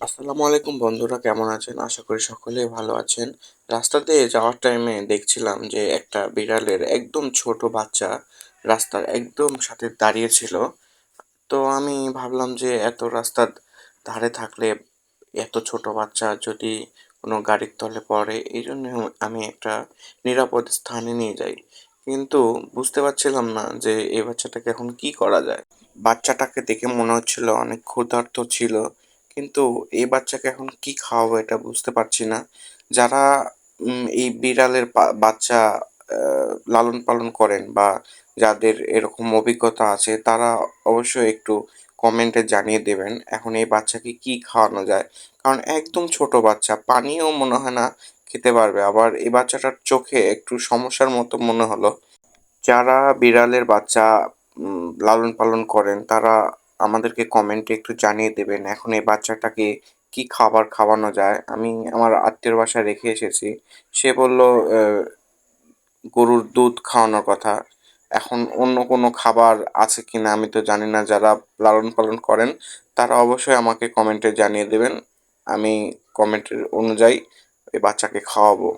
আসসালামু আলাইকুম বন্ধুরা, কেমন আছেন? আশা করি সকলেই ভালো আছেন। রাস্তা দিয়ে যাওয়ার টাইমে দেখছিলাম যে একটা বিড়ালের একদম ছোট বাচ্চা রাস্তার একদম সাথে দাঁড়িয়ে ছিল। তো আমি ভাবলাম যে এত রাস্তার ধারে থাকলে এত ছোট বাচ্চা যদি কোনো গাড়ির তলে পড়ে, এই জন্য আমি একটা নিরাপদ স্থানে নিয়ে যাই। কিন্তু বুঝতে পারছিলাম না যে এই বাচ্চাটাকে এখন কি করা যায়। বাচ্চাটাকে দেখে মনে হচ্ছিল অনেক ক্ষুধার্ত ছিল। কিন্তু এই বাচ্চাকে এখন কি খাওয়াবো এটা বুঝতে পারছি না। যারা এই বিড়ালের বাচ্চা লালন পালন করেন বা যাদের এরকম অভিজ্ঞতা আছে, তারা অবশ্যই একটু কমেন্টে জানিয়ে দেবেন এখন এই বাচ্চাকে কি খাওয়ানো যায়। কারণ একদম ছোট বাচ্চা, পানিও মনে হয় না খেতে পারবে। আবার এই বাচ্চাটার চোখে একটু সমস্যার মতো মনে হলো। যারা বিড়ালের বাচ্চা লালন পালন করেন, তারা আমাদেরকে কমেন্টে একটু জানিয়ে দেবেন, এখন এই বাচ্চাটাকে কি খাবার খাওয়ানো যায়? আমি আমার আত্মীয়র বাসায় রেখে এসেছি, সে বলল গরুর দুধ খাওয়ানোর কথা, এখন অন্য কোনো খাবার আছে কি না আমি তো জানি না, যারা লালন পালন করেন, তারা অবশ্যই আমাকে কমেন্টে জানিয়ে দেবেন, আমি কমেন্টের অনুযায়ী এই বাচ্চাকে খাওয়াবো।